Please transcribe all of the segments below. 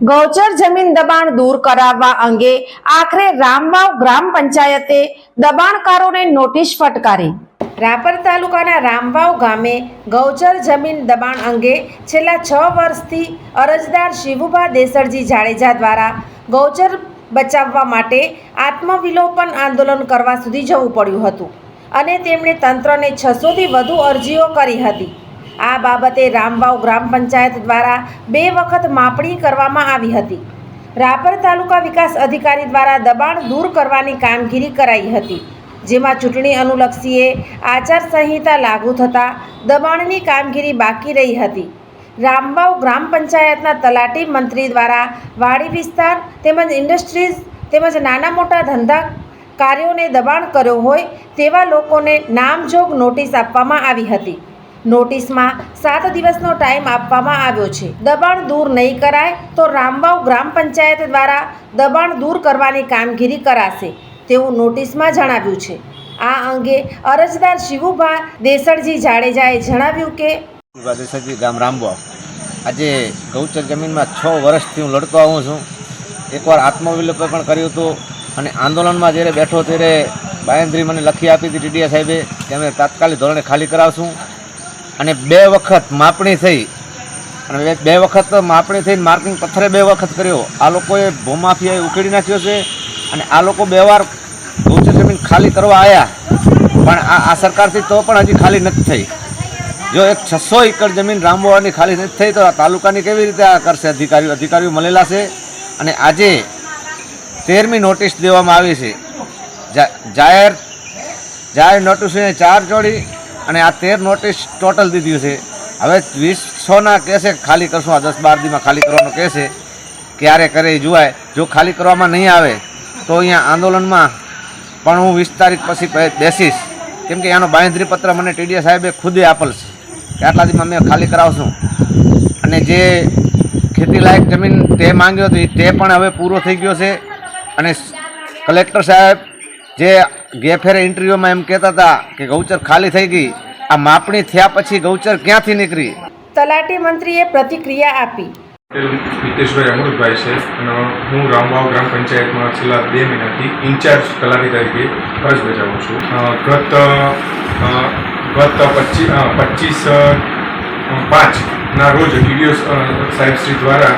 ગૌચર જમીન દબાણ દૂર કરાવવા અંગે આખરે રામવાવ ગ્રામ પંચાયતે દબાણકારોને નોટિસ ફટકારી. રાપર તાલુકાના રામવાવ ગામે ગૌચર જમીન દબાણ અંગે છેલ્લા છ વર્ષથી અરજદાર શિવુભા દેસરજી જાડેજા દ્વારા ગૌચર બચાવવા માટે આત્મવિલોપન આંદોલન કરવા સુધી જવું પડ્યું હતું અને તેમણે તંત્રને છસોથી વધુ અરજીઓ કરી હતી. આ બાબતે રામવાવ ગ્રામ પંચાયત દ્વારા બે વખત માપણી કરવામાં આવી હતી. રાપર તાલુકા વિકાસ અધિકારી દ્વારા દબાણ દૂર કરવાની કામગીરી કરાઈ હતી, જેમાં ચૂંટણી અનુલક્ષીએ આચારસંહિતા લાગુ થતાં દબાણની કામગીરી બાકી રહી હતી. રામબાવ ગ્રામ પંચાયતના તલાટી મંત્રી દ્વારા વાડી વિસ્તાર તેમજ ઇન્ડસ્ટ્રીઝ તેમજ નાના મોટા ધંધા કાર્યોને દબાણ કર્યો હોય તેવા લોકોને નામજોગ નોટિસ આપવામાં આવી હતી. નોટિસમાં સાત દિવસનો ટાઈમ આપવામાં આવ્યો છે. દબાણ દૂર નહીં કરાય તો રામબાવ ગ્રામ પંચાયત દ્વારા દબાણ દૂર કરવાની કામગીરી કરાશે, તેવું નોટિસમાં જણાવ્યું છે. આ અંગે અરજદાર શિવુભા દેસરજી જાડેજાએ જણાવ્યું કે દેસરજી, ગામ રામબાવ. આજે ગૌચર જમીનમાં છ વર્ષથી હું લડતો આવું છું. એકવાર આત્મવિલોપન પણ કર્યું હતું અને આંદોલનમાં જ્યારે બેઠો ત્યારે બાયંદ્રી મને લખી આપી હતી ટીડીયા સાહેબે કે અમે તાત્કાલિક ધોરણે ખાલી કરાવશું. અને બે વખત માપણી થઈ. અને બે- વખત માપણી થઈને માર્કિંગ પથ્થરે બે વખત કર્યો. આ લોકોએ ભૂમાફિયાએ ઉકેડી નાખ્યો છે અને આ લોકો બે વાર ગૌચર જમીન ખાલી કરવા આવ્યા પણ આ આ સરકારથી તો પણ હજી ખાલી નથી થઈ. જો એક છસો એકર જમીન રામવાવાની ખાલી નથી થઈ, તો આ તાલુકાની કેવી રીતે આ કરશે? અધિકારીઓ અધિકારીઓ મળેલા છે. અને આજે તેરમી નોટિસ દેવામાં આવી છે. જાહેર જાહેર નોટિસને ચાર જોડી અને આ તેર નોટિસ ટોટલ દીધી છે. હવે વીસ છના કહેશે ખાલી કરશું. આ દસ બાર દીમાં ખાલી કરવાનું કહેશે ક્યારે કરે જોવાય. જો ખાલી કરવામાં નહીં આવે, તો અહીંયા આંદોલનમાં પણ હું વીસ તારીખ પછી બેસીશ. કેમ કે એનો બાંયધરી પત્ર મને ટીડીએ સાહેબે ખુદે આપેલ છે કે આટલા દીમાં મેં ખાલી કરાવશું. અને જે ખેતીલાયક જમીન તે માંગ્યો હતી તે પણ હવે પૂરો થઈ ગયો છે. અને કલેક્ટર સાહેબ જે ગેફેરે ઇન્ટરવ્યુમાં એમ કહેતા હતા કે ગૌચર ખાલી થઈ ગઈ. આ માપણી થયા પછી ગૌચર ક્યાંથી નીકળી? તલાટી મંત્રીએ પ્રતિક્રિયા આપી. હિતેશભાઈ અમૃતભાઈ છે અને હું રામવાવ ગ્રામ પંચાયતમાં છેલ્લા બે મહિનાથી ઇન્ચાર્જ તલાટી તરીકે ફરજ બજાવું છું. ગત ગત પચીસ પચીસ પાંચના રોજ ટીડીઓ સાહેબશ્રી દ્વારા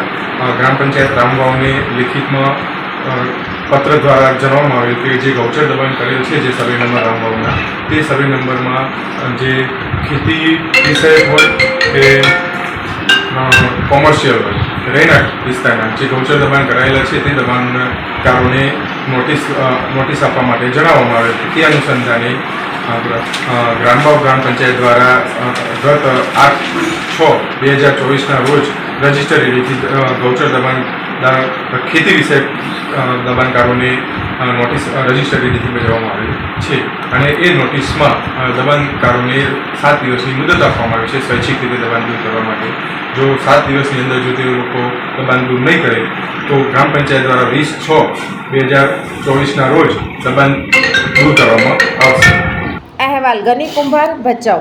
ગ્રામ પંચાયત રામવાવને લિખિતમાં પત્ર દ્વારા જણાવવામાં આવેલ કે જે ગૌચર દબાણ કરેલ છે, જે સર્વે નંબર રામવાવના તે સર્વે નંબરમાં જે ખેતી વિષય હોય કે કોમર્શિયલ હોય રહેણાંક વિસ્તારના, જે ગૌચર દબાણ કરાયેલા છે, તે દબાણકારોને નોટિસ નોટિસ આપવા માટે જણાવવામાં આવે છે. તે અનુસંધાને ગ્રામબાવ ગ્રામ પંચાયત દ્વારા ગત આઠ છ, બે હજાર ચોવીસના રોજ રજિસ્ટર એડીથી ગૌચર દબાણ ખેતી વિષયક દબાણકારોને નોટિસ રજિસ્ટર ભજવવામાં બજાવવામાં આવી છે. અને એ નોટિસમાં દબાણકારોને સાત દિવસની મુદત આપવામાં આવી છે સ્વૈચ્છિક રીતે દબાણ દૂર કરવા માટે. જો સાત દિવસની અંદર જો તે લોકો દબાણ દૂર નહીં કરે, તો ગ્રામ પંચાયત દ્વારા વીસ છ બે હજાર ચોવીસના રોજ દબાણ દૂર કરવામાં આવશે. અહેવાલ, ગની કુંભાર ભચાઉ.